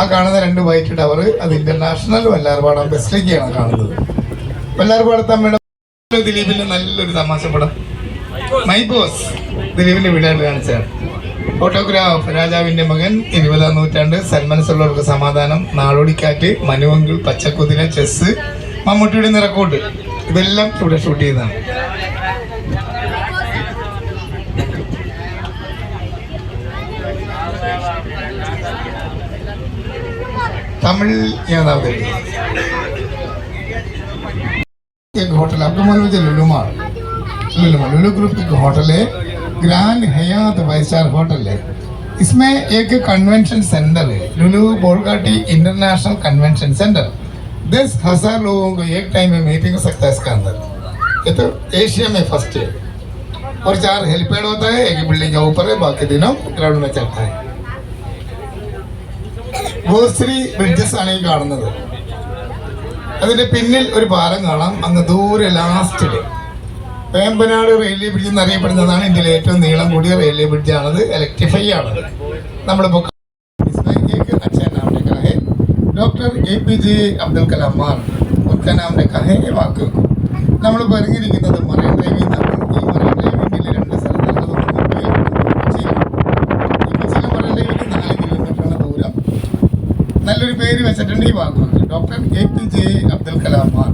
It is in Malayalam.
ആ കാണുന്ന രണ്ട് വൈറ്റ് ടവർ അത് ഇന്റർനാഷണൽ വല്ലാർപാടം ബസ്സിലേക്കാണ് കാണുന്നത്. വല്ലാർപാടത്ത് അമ്മയുടെ ദിലീപിന്റെ നല്ലൊരു തമാശ പടം. മൈ ബോസ് ദിലീപിന്റെ വീടായിട്ട് കാണിച്ചാണ് ഫോട്ടോഗ്രാഫ് രാജാവിന്റെ മകൻ ഇരുപതാം നൂറ്റാണ്ട് സന്മനസ്സുള്ളവർക്ക് സമാധാനം നാടോടിക്കാറ്റ് മനുവങ്കിൾ പച്ചക്കുതിര ചെസ് മമ്മൂട്ടിയുടെ നിറക്കോട്ട്. ഇതെല്ലാം ഇവിടെ ഷൂട്ട് ചെയ്തതാണ്. தமிழ் ஏதாவது इंटरनेशनल कन्वेंशन सेंटर दस हज़ार लोगों को एक टाइम में मीटिंग हो सकता है इसके अंदर ये तो एशिया में फ़र्स्ट है और चार हेल्पेड होता है एक बिल्डिंग के ऊपर है बाकी दिनों ग्राउंड में चलता है ഗോശ്രീ ബ്രിഡ്ജസ് ആണ് ഈ കാണുന്നത്. അതിന്റെ പിന്നിൽ ഒരു പാലം കാണാം. അങ്ങ് ദൂരെ ലാസ്റ്റിൽ വേമ്പനാട് റെയിൽവേ ബ്രിഡ്ജ് എന്നറിയപ്പെടുന്നതാണ് ഇന്ത്യയിലെ ഏറ്റവും നീളം കൂടിയ റെയിൽവേ ബ്രിഡ്ജാണത് ഇലക്ട്രിഫൈ ആണത്. നമ്മളിപ്പോ doctor A P J Abdul Kalam Mar. ഉൽക്കലാമിന്റെ കഹേ വാക്ക്. നമ്മൾ പറഞ്ഞിരിക്കുന്നത് മറൈൻ ദേവി നിന്നാണ് പേര് വെച്ചിട്ടുണ്ട് ഈ വാക്കുകൾ doctor A P J Abdul Kalam Mar.